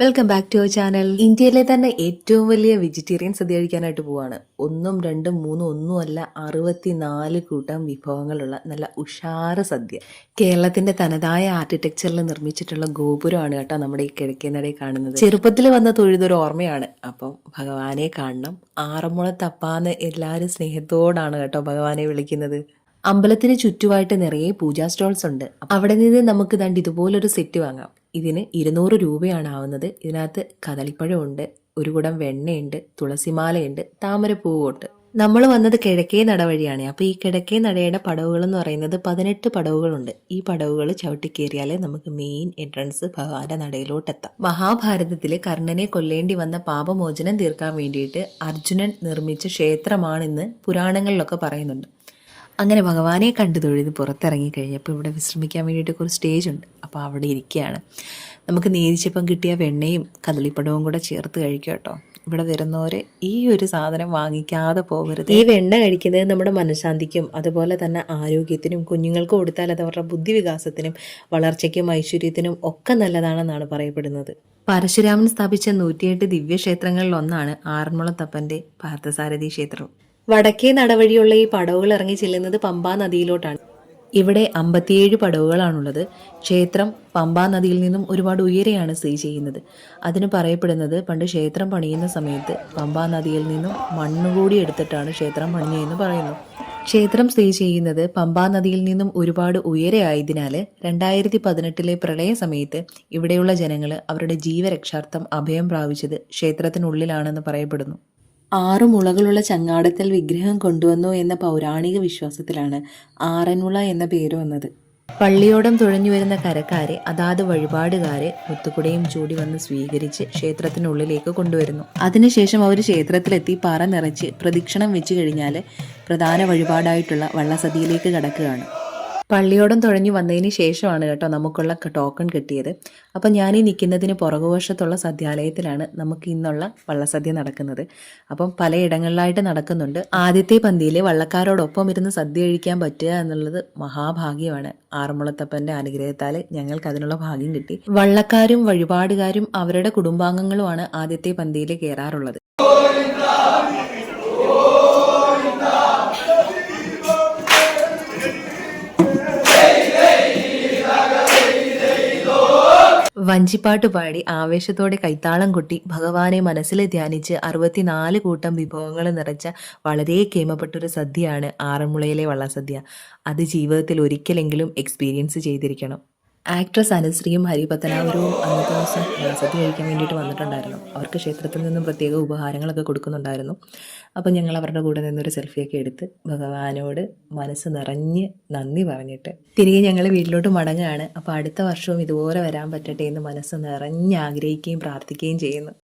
Welcome back to our channel ഇന്ത്യയിലെ തന്നെ ഏറ്റവും വലിയ വെജിറ്റേറിയൻ സദ്യ കഴിക്കാനായിട്ട് പോവാണ്. ഒന്നും രണ്ടും മൂന്നും ഒന്നും അല്ല അറുപത്തിനാല് കൂട്ടം വിഭവങ്ങളുള്ള നല്ല ഉഷാറ സദ്യ. കേരളത്തിന്റെ തനതായ ആർക്കിടെക്ചറിൽ നിർമ്മിച്ചിട്ടുള്ള ഗോപുരമാണ് കേട്ടോ നമ്മുടെ ഈ കിഴക്കേനടയിൽ കാണുന്നത്. ചെറുപ്പത്തിൽ വന്ന തൊഴുതൊരു ഓർമ്മയാണ്. അപ്പം ഭഗവാനെ കാണണം. ആറന്മുള തപ്പാന്ന് എല്ലാവരും സ്നേഹത്തോടാണ് കേട്ടോ ഭഗവാനെ വിളിക്കുന്നത്. അമ്പലത്തിന് ചുറ്റുമായിട്ട് നിറയെ പൂജാ സ്റ്റോൾസ് ഉണ്ട്. അവിടെ നിന്ന് നമുക്ക് ദണ്ട് ഇതുപോലൊരു സെറ്റ് വാങ്ങാം. ഇതിന് ഇരുന്നൂറ് രൂപയാണ് ആവുന്നത് ഇതിനകത്ത് കദളിപ്പഴമുണ്ട് ഒരു കുടം വെണ്ണയുണ്ട് തുളസിമാലയുണ്ട് താമരപ്പൂവുണ്ട് നമ്മൾ വന്നത് കിഴക്കേ നട വഴിയാണ് അപ്പോൾ ഈ കിഴക്കേ നടയുടെ പടവുകൾ എന്ന് പറയുന്നത് പതിനെട്ട് പടവുകളുണ്ട്. ഈ പടവുകൾ ചവിട്ടി കയറിയാലേ നമുക്ക് മെയിൻ എൻട്രൻസ് ഭഗവാന്റെ നടയിലോട്ടെത്താം. മഹാഭാരതത്തിൽ കർണനെ കൊല്ലേണ്ടി വന്ന പാപമോചനം തീർക്കാൻ വേണ്ടിയിട്ട് അർജുനൻ നിർമ്മിച്ച ക്ഷേത്രമാണെന്ന് പുരാണങ്ങളിലൊക്കെ പറയുന്നുണ്ട്. അങ്ങനെ ഭഗവാനെ കണ്ടു തൊഴുത് പുറത്തിറങ്ങി കഴിഞ്ഞപ്പോൾ ഇവിടെ വിശ്രമിക്കാൻ വേണ്ടിയിട്ട് കുറച്ച് സ്റ്റേജ് ഉണ്ട്. അപ്പോൾ അവിടെ ഇരിക്കുകയാണ്. നമുക്ക് നേരിച്ചപ്പം കിട്ടിയ വെണ്ണയും കദളിപ്പടവും കൂടെ ചേർത്ത് കഴിക്കുക കേട്ടോ. ഇവിടെ വരുന്നവരെ ഈ ഒരു സാധനം വാങ്ങിക്കാതെ പോകരുത്. ഈ വെണ്ണ കഴിക്കുന്നത് നമ്മുടെ മനഃശാന്തിക്കും അതുപോലെ തന്നെ ആരോഗ്യത്തിനും കുഞ്ഞുങ്ങൾക്ക് കൊടുത്താൽ അത് അവരുടെ ബുദ്ധിവികാസത്തിനും വളർച്ചയ്ക്കും ഐശ്വര്യത്തിനും ഒക്കെ നല്ലതാണെന്നാണ് പറയപ്പെടുന്നത്. പരശുരാമൻ സ്ഥാപിച്ച നൂറ്റിയെട്ട് ദിവ്യക്ഷേത്രങ്ങളിൽ ഒന്നാണ് ആറന്മുളത്തപ്പന്റെ പാർത്ഥസാരഥി ക്ഷേത്രം. വടക്കേ നടവഴിയുള്ള ഈ പടവുകൾ ഇറങ്ങി ചെല്ലുന്നത് പമ്പാ നദിയിലോട്ടാണ്. ഇവിടെ അമ്പത്തിയേഴ് പടവുകളാണുള്ളത്. ക്ഷേത്രം പമ്പാ നദിയിൽ നിന്നും ഒരുപാട് ഉയരെയാണ് സ്ഥിതി ചെയ്യുന്നത്. അതിന് പറയപ്പെടുന്നത് പണ്ട് ക്ഷേത്രം പണിയുന്ന സമയത്ത് പമ്പാ നദിയിൽ നിന്നും മണ്ണ് കൂടി എടുത്തിട്ടാണ് ക്ഷേത്രം പണിഞ്ഞതെന്ന് പറയുന്നു. ക്ഷേത്രം സ്ഥിതി ചെയ്യുന്നത് പമ്പാ നദിയിൽ നിന്നും ഒരുപാട് ഉയരെ ആയതിനാൽ രണ്ടായിരത്തി പതിനെട്ടിലെ പ്രളയ സമയത്ത് ഇവിടെയുള്ള ജനങ്ങൾ അവരുടെ ജീവരക്ഷാർത്ഥം അഭയം പ്രാപിച്ചത് ക്ഷേത്രത്തിനുള്ളിലാണെന്ന് പറയപ്പെടുന്നു. ആറു മുളകളുള്ള ചങ്ങാടത്തിൽ വിഗ്രഹം കൊണ്ടുവന്നു എന്ന പൗരാണിക വിശ്വാസത്തിലാണ് ആറന്മുള എന്ന പേര് വന്നത്. പള്ളിയോടം തുഴഞ്ഞു വരുന്ന കരക്കാരെ അതാത് വഴിപാടുകാരെ മുത്തുകുടയും ചൂടി വന്ന് സ്വീകരിച്ച് ക്ഷേത്രത്തിനുള്ളിലേക്ക് കൊണ്ടുവരുന്നു. അതിനുശേഷം അവർ ക്ഷേത്രത്തിലെത്തി പറ നിറച്ച് പ്രദക്ഷിണം വെച്ച് കഴിഞ്ഞാൽ പ്രധാന വഴിപാടായിട്ടുള്ള വള്ളസതിയിലേക്ക് കടക്കുകയാണ്. പള്ളിയോടം തുഴഞ്ഞു വന്നതിന് ശേഷമാണ് കേട്ടോ നമുക്കുള്ള ടോക്കൺ കിട്ടിയത്. അപ്പം ഞാൻ ഈ നിൽക്കുന്നതിന് പുറകുവശത്തുള്ള സദ്യാലയത്തിലാണ് നമുക്ക് ഇന്നുള്ള വള്ളസദ്യ നടക്കുന്നത്. അപ്പം പലയിടങ്ങളിലായിട്ട് നടക്കുന്നുണ്ട്. ആദ്യത്തെ പന്തിയിൽ വള്ളക്കാരോടൊപ്പം ഇരുന്ന് സദ്യ കഴിക്കാൻ പറ്റുക എന്നുള്ളത് മഹാഭാഗ്യമാണ്. ആറന്മുളത്തപ്പന്റെ അനുഗ്രഹത്താൽ ഞങ്ങൾക്ക് അതിനുള്ള ഭാഗ്യം കിട്ടി. വള്ളക്കാരും വഴിപാടുകാരും അവരുടെ കുടുംബാംഗങ്ങളുമാണ് ആദ്യത്തെ പന്തിയിൽ കയറാറുള്ളത്. വഞ്ചിപ്പാട്ട് പാടി ആവേശത്തോടെ കൈത്താളം കൊട്ടി ഭഗവാനെ മനസ്സിൽ ധ്യാനിച്ച് അറുപത്തിനാല് കൂട്ടം വിഭവങ്ങൾ നിറച്ച വളരെ കേമപ്പെട്ടൊരു സദ്യയാണ് ആറന്മുളയിലെ വള്ളസദ്യ. അത് ജീവിതത്തിൽ ഒരിക്കലെങ്കിലും എക്സ്പീരിയൻസ് ചെയ്തിരിക്കണം. ആക്ട്രസ് അനുശ്രീയും ഹരിപത്തനാവരും അന്നത്തെ ദിവസം സദ്യ കഴിക്കാൻ വേണ്ടിയിട്ട് വന്നിട്ടുണ്ടായിരുന്നു. അവർക്ക് ക്ഷേത്രത്തിൽ നിന്നും പ്രത്യേക ഉപഹാരങ്ങളൊക്കെ കൊടുക്കുന്നുണ്ടായിരുന്നു. അപ്പോൾ ഞങ്ങൾ അവരുടെ കൂടെ നിന്നൊരു സെൽഫിയൊക്കെ എടുത്ത് ഭഗവാനോട് മനസ്സ് നിറഞ്ഞ് നന്ദി പറഞ്ഞിട്ട് തിരികെ ഞങ്ങൾ വീട്ടിലോട്ട് മടങ്ങുകയാണ്. അപ്പോൾ അടുത്ത വർഷവും ഇതുപോലെ വരാൻ പറ്റട്ടെ എന്ന് മനസ്സ് നിറഞ്ഞ് ആഗ്രഹിക്കുകയും പ്രാർത്ഥിക്കുകയും ചെയ്യുന്നു.